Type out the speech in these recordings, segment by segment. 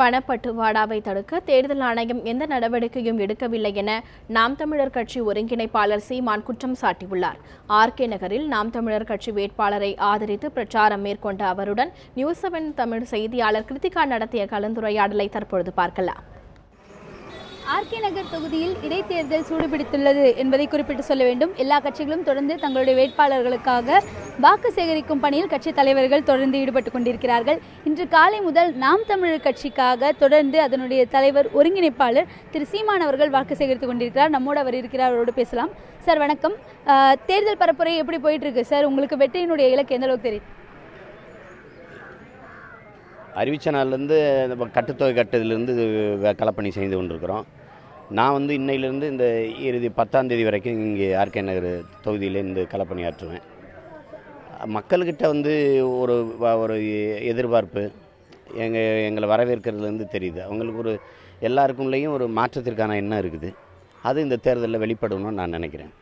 பணப்பட்டுவாடாவை தடுக்க தேர்தல் ஆணையம் எந்த நடவடிக்கையும் எடுக்கவில்லை என நாம் தமிழர் கட்சி ஒருங்கிணைப்பாளர் சீமான் குற்றம் சாட்டியுள்ளார். ஆர்கே நகரில் நாம் தமிழர் கட்சி வேட்பாளரை ஆதரித்து பிரச்சாரம் மேற்கொண்ட அவருடன் நியூஸ் செவன் தமிழ் செய்தியாளர் கிருத்திகா நடத்திய கலந்துரையாடலை தற்பொழுது பார்க்கலாம். ஆர்கே நகர் தொகுதியில் இடைத்தேர்தல் சூடுபிடித்துள்ளது என்பதை குறிப்பிட்டு சொல்ல வேண்டும். எல்லா கட்சிகளும் தொடர்ந்து தங்களுடைய வேட்பாளர்களுக்காக வாக்கு சேகரிக்கும் பணியில் கட்சி தலைவர்கள் தொடர்ந்து ஈடுபட்டு கொண்டிருக்கிறார்கள். இன்று காலை முதல் நாம் தமிழர் கட்சிக்காக தொடர்ந்து அதனுடைய தலைவர் ஒருங்கிணைப்பாளர் திரு சீமான் அவர்கள் வாக்கு சேகரித்துக் கொண்டிருக்கிறார். நம்மோடு அவர் இருக்கிறார். அவரோடு பேசலாம். சார் வணக்கம். தேர்தல் பரப்புரை எப்படி போயிட்டு இருக்கு சார் உங்களுக்கு வெற்றியினுடைய இலக்கு எந்த அளவுக்கு தெரியும் அறிவிச்ச நாள்லேருந்து கட்டுத்தொகை கட்டுறதுலேருந்து களப்பணி செய்து கொண்டிருக்கிறோம். நான் வந்து இன்னையிலேருந்து இந்த இறுதி பத்தாம் தேதி வரைக்கும் இங்கே ஆர்கே நகர் தொகுதியில் இருந்து களப்பணியாற்றுவேன். மக்கள்கிட்ட வந்து ஒரு ஒரு எதிர்பார்ப்பு எங்கள் எங்களை வரவேற்கிறதுலேருந்து தெரியுது. அவங்களுக்கு ஒரு எல்லாருக்குள்ளேயும் ஒரு மாற்றத்திற்கான எண்ணம் இருக்குது. அது இந்த தேர்தலில் வெளிப்படணும்னு நான் நினைக்கிறேன்.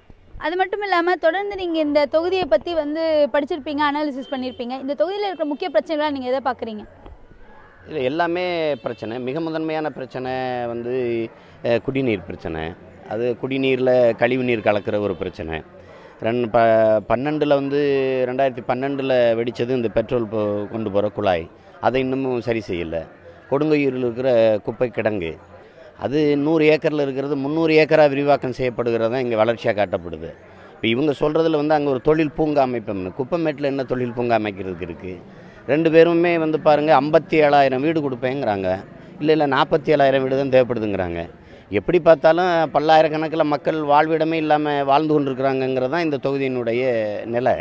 அது மட்டும் இல்லாமல் தொடர்ந்து நீங்கள் இந்த தொகுதியை பற்றி வந்து படிச்சிருப்பீங்க அனாலிசிஸ் பண்ணியிருப்பீங்க இந்த தொகுதியில் இருக்கிற முக்கிய பிரச்சனைகளாக நீங்கள் எதை பார்க்குறீங்க இல்லை எல்லாமே பிரச்சனை. மிக முதன்மையான பிரச்சனை வந்து குடிநீர் பிரச்சனை. அது குடிநீரில் கழிவு நீர் கலக்கிற ஒரு பிரச்சனை. ரெண் ப பன்னெண்டில் வந்து ரெண்டாயிரத்தி பன்னெண்டில் வெடித்தது இந்த பெட்ரோல் போ கொண்டு போகிற குழாய். அதை இன்னமும் சரி செய்யலை. கொடுங்கையூரில் இருக்கிற குப்பை கிடங்கு. அது நூறு ஏக்கரில் இருக்கிறது முந்நூறு ஏக்கராக விரிவாக்கம் செய்யப்படுகிறது தான் இங்கே வளர்ச்சியாக காட்டப்படுது. இப்போ இவங்க சொல்கிறதுல வந்து அங்கே ஒரு தொழில் பூங்கா அமைப்பு குப்பமேட்டில் என்ன தொழில் பூங்கா அமைக்கிறதுக்கு இருக்குது ரெண்டு பேருமே வந்து பாருங்கள் ஐம்பத்தி ஏழாயிரம் வீடு கொடுப்பேங்கிறாங்க. இல்லை இல்லை நாற்பத்தி ஏழாயிரம் வீடு தான் தேவைப்படுதுங்கிறாங்க. எப்படி பார்த்தாலும் பல்லாயிரக்கணக்கில் மக்கள் வாழ்விடமே இல்லாமல் வாழ்ந்து கொண்டிருக்கிறாங்கங்கிறது தான் இந்த தொகுதியினுடைய நிலை.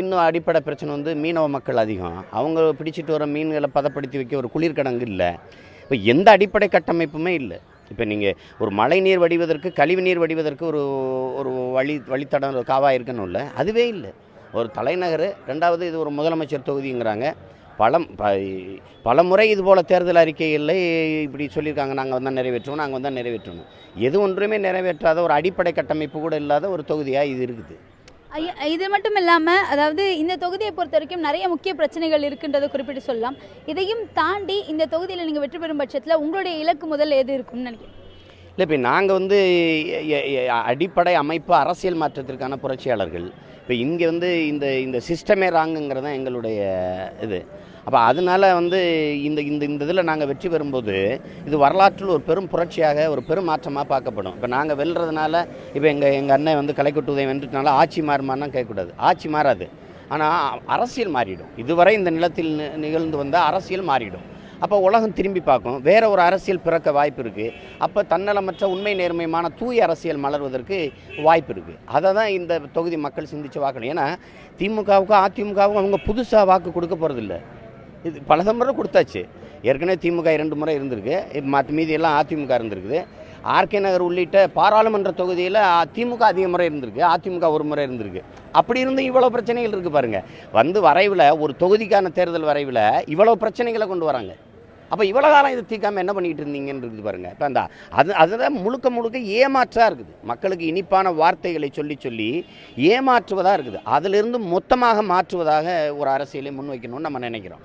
இன்னும் அடிப்படை பிரச்சனை வந்து மீனவ மக்கள் அதிகம். அவங்க பிடிச்சிட்டு வர மீன்களை பதப்படுத்தி வைக்க ஒரு குளிர்கிடங்கு இல்லை. இப்போ எந்த அடிப்படை கட்டமைப்புமே இல்லை. இப்போ நீங்கள் ஒரு மழை நீர் வடிவதற்கு கழிவு நீர் வடிவதற்கு ஒரு ஒரு வழி வழித்தடம் ஒரு இருக்கணும் இல்லை அதுவே இல்லை. ஒரு தலைநகர் ரெண்டாவது இது ஒரு முதலமைச்சர் தொகுதிங்கிறாங்க. பலம் ப பல முறை இது போல் தேர்தல் அறிக்கைகளை இப்படி சொல்லியிருக்காங்க. நாங்கள் வந்தால் நிறைவேற்றுவோம் நாங்கள் வந்தால் நிறைவேற்றணும். எது ஒன்றுமே நிறைவேற்றாத ஒரு அடிப்படை கட்டமைப்பு கூட இல்லாத ஒரு தொகுதியாக இது இருக்குது. இது மட்டும் இல்லாமல் அதாவது இந்த தொகுதியை பொறுத்த வரைக்கும் நிறைய முக்கிய பிரச்சனைகள் இருக்குன்றதை குறிப்பிட்டு சொல்லலாம். இதையும் தாண்டி இந்த தொகுதியில் நீங்கள் வெற்றி பெறும் பட்சத்தில் உங்களுடைய இலக்கு முதல் எது இருக்கும்னு நினைக்கிறேன் இல்லை இப்போ நாங்கள் வந்து அடிப்படை அமைப்பு அரசியல் மாற்றத்திற்கான புரட்சியாளர்கள். இப்போ இங்கே வந்து இந்த இந்த சிஸ்டமே ராங்குங்கிறது தான் எங்களுடைய இது. அப்போ அதனால வந்து இந்த இந்த இந்த இதில் நாங்கள் வெற்றி பெறும்போது இது வரலாற்றில் ஒரு பெரும் புரட்சியாக ஒரு பெரும் மாற்றமாக பார்க்கப்படும். இப்போ நாங்கள் வெல்றதுனால இப்போ எங்கள் எங்கள் அண்ணன் வந்து கலைக்கொட்டு உதயம் வென்றுட்டனால ஆட்சி மாறுமான்னா கேட்கக்கூடாது. ஆட்சி மாறாது. ஆனால் அரசியல் மாறிடும். இதுவரை இந்த நிலத்தில் நி- நிகழ்ந்து வந்த அரசியல் மாறிடும். அப்போ உலகம் திரும்பி பார்க்கும் வேற ஒரு அரசியல் பிறக்க வாய்ப்பு இருக்குது அப்போ தன்னலமற்ற உண்மை நேர்மையான தூய அரசியல் மலர்வதற்கு வாய்ப்பு இருக்குது அதை தான் இந்த தொகுதி மக்கள் சிந்திச்சு வாக்கணும் ஏன்னா திமுகவுக்கும் அதிமுகவுக்கும் அவங்க புதுசாக வாக்கு கொடுக்க போகிறதில்ல இது பல முறை கொடுத்தாச்சு. ஏற்கனவே திமுக இரண்டு முறை இருந்திருக்கு. மற்ற மீதி எல்லாம் அதிமுக இருந்திருக்குது. ஆர்கே நகர் உள்ளிட்ட பாராளுமன்ற தொகுதியில் திமுக அதிக முறை இருந்திருக்கு. அதிமுக ஒரு முறை இருந்திருக்கு. அப்படி இருந்து இவ்வளோ பிரச்சனைகள் இருக்குது பாருங்கள் வந்து வரைவில் ஒரு தொகுதிக்கான தேர்தல் வரைவில் இவ்வளோ பிரச்சனைகளை கொண்டு வராங்க. அப்போ இவ்வளோ காலம் இதை தீக்காமல் என்ன பண்ணிட்டு இருந்தீங்கன்னு இருக்குது பாருங்க. இப்போ அந்த அது அதுதான் முழுக்க முழுக்க ஏமாற்றாக இருக்குது. மக்களுக்கு இனிப்பான வார்த்தைகளை சொல்லி சொல்லி ஏமாற்றுவதாக இருக்குது. அதிலிருந்து மொத்தமாக மாற்றுவதாக ஒரு அரசியலை முன்வைக்கணும்னு நம்ம நினைக்கிறோம்.